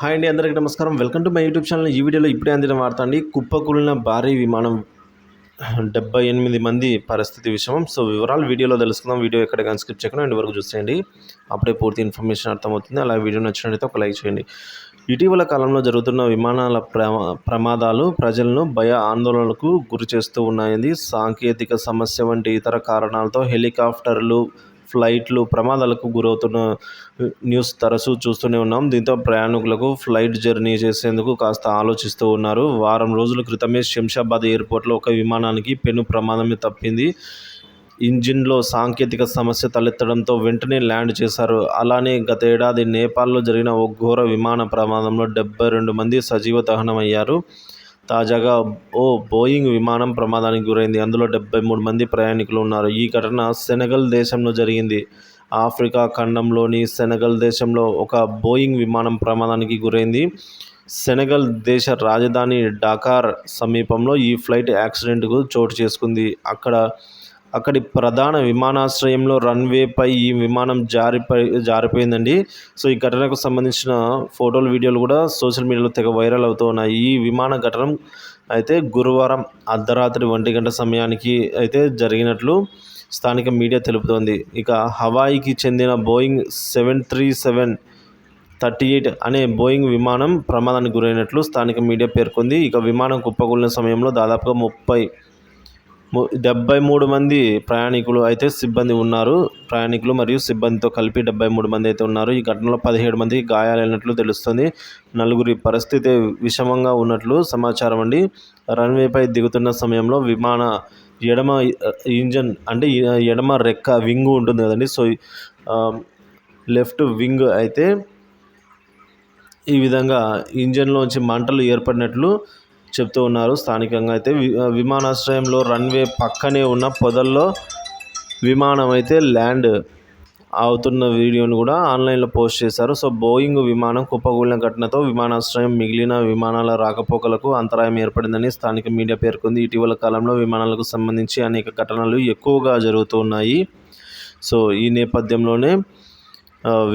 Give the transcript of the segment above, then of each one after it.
Hi అండి అందరికీ నమస్కారం. Welcome to my YouTube channel. ఈ వీడియోలో ఇప్పుడే అందిన వార్త అండి. కుప్పకూలిన భారీ విమానం డెబ్బై ఎనిమిది మంది పరిస్థితి విషయం సో వివరాలు వీడియోలో తెలుసుకుందాం. వీడియో ఎక్కడ కానీ స్కిప్ చేయకుండా ఎండ్ వరకు చూసేయండి. అప్పుడే పూర్తి ఇన్ఫర్మేషన్ అర్థమవుతుంది. అలా వీడియో నచ్చినట్లయితే ఒక లైక్ చేయండి. ఇటీవల కాలంలో జరుగుతున్న విమానాల ప్రమా ప్రమాదాలు ప్రజలను భయ ఆందోళనలకు గురి చేస్తూ ఉన్నాయి సాంకేతిక సమస్య వంటి ఇతర కారణాలతో హెలికాప్టర్లు ఫ్లైట్లు ప్రమాదాలకు గురవుతున్న న్యూస్ తరచూ చూస్తూనే ఉన్నాం. దీంతో ప్రయాణికులకు ఫ్లైట్ జర్నీ చేసేందుకు కాస్త ఆలోచిస్తూ ఉన్నారు. వారం రోజుల క్రితమే శంషాబాద్ ఎయిర్పోర్ట్లో ఒక విమానానికి పెను ప్రమాదమే తప్పింది. ఇంజిన్లో సాంకేతిక సమస్య తలెత్తడంతో వెంటనే ల్యాండ్ చేశారు. అలానే గత ఏడాది నేపాల్లో జరిగిన ఓ ఘోర విమాన ప్రమాదంలో డెబ్బై రెండు మంది సజీవ దహనమయ్యారు. తాజాగా ఓ బోయింగ్ విమానం ప్రమాదానికి గురైంది. అందులో డెబ్బై మూడు మంది ప్రయాణికులు ఉన్నారు. ఈ ఘటన సెనెగల్ దేశంలో జరిగింది. ఆఫ్రికా ఖండంలోని సెనగల్ దేశంలో ఒక బోయింగ్ విమానం ప్రమాదానికి గురైంది. సెనగల్ దేశ రాజధాని డాకార్ సమీపంలో ఈ ఫ్లైట్ యాక్సిడెంట్కు చోటు చేసుకుంది. అక్కడ అక్కడి ప్రధాన విమానాశ్రయంలో రన్వేపై ఈ విమానం జారిపై జారిపోయిందండి. సో ఈ ఘటనకు సంబంధించిన ఫోటోలు వీడియోలు కూడా సోషల్ మీడియాలో తెగ వైరల్ అవుతూ ఉన్నాయి. ఈ విమాన ఘటన అయితే గురువారం అర్ధరాత్రి ఒంటి గంట సమయానికి అయితే జరిగినట్లు స్థానిక మీడియా తెలుపుతోంది. ఇక హవాయికి చెందిన Boeing seven three seven thirty eight అనే బోయింగ్ విమానం ప్రమాదానికి గురైనట్లు స్థానిక మీడియా పేర్కొంది. ఇక విమానం కుప్పకూలిన సమయంలో దాదాపుగా ముప్పై డెబ్బై మూడు మంది ప్రయాణికులు అయితే సిబ్బంది ఉన్నారు. ప్రయాణికులు మరియు సిబ్బందితో కలిపి డెబ్బై మూడు మంది అయితే ఉన్నారు. ఈ ఘటనలో పదిహేడు మంది గాయాలైనట్లు తెలుస్తుంది. నలుగురి పరిస్థితి విషమంగా ఉన్నట్లు సమాచారం అండి. రన్వేపై దిగుతున్న సమయంలో విమాన ఎడమ ఇంజన్ అంటే ఎడమ రెక్క వింగ్ ఉంటుంది కదండి. సో లెఫ్ట్ వింగ్ అయితే ఈ విధంగా ఇంజన్లోంచి మంటలు ఏర్పడినట్లు చెప్తూ ఉన్నారు. స్థానికంగా అయితే విమానాశ్రయంలో రన్వే పక్కనే ఉన్న పొదల్లో విమానం అయితే ల్యాండ్ అవుతున్న వీడియోను కూడా ఆన్లైన్లో పోస్ట్ చేశారు. సో బోయింగ్ విమానం కుప్పకూలిన ఘటనతో విమానాశ్రయం మిగిలిన విమానాల రాకపోకలకు అంతరాయం ఏర్పడిందని స్థానిక మీడియా పేర్కొంది. ఇటీవల కాలంలో విమానాలకు సంబంధించి అనేక ఘటనలు ఎక్కువగా జరుగుతున్నాయి సో ఈ నేపథ్యంలోనే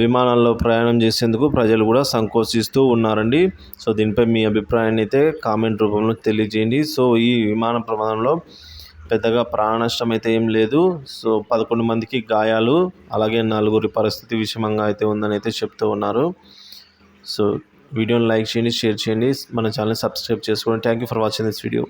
విమానాల్లో ప్రయాణం చేసేందుకు ప్రజలు కూడా సంకోచిస్తూ ఉన్నారండి. సో దీనిపై మీ అభిప్రాయాన్ని అయితే కామెంట్ రూపంలో తెలియజేయండి. సో ఈ విమాన ప్రమాదంలో పెద్దగా ప్రాణ నష్టం అయితే ఏం లేదు. సో పదకొండు మందికి గాయాలు అలాగే నలుగురి పరిస్థితి విషమంగా అయితే ఉందని అయితే చెప్తూ ఉన్నారు. సో వీడియోని లైక్ చేయండి షేర్ చేయండి. మన ఛానల్ని సబ్స్క్రైబ్ చేసుకోండి. Thank you for watching this video.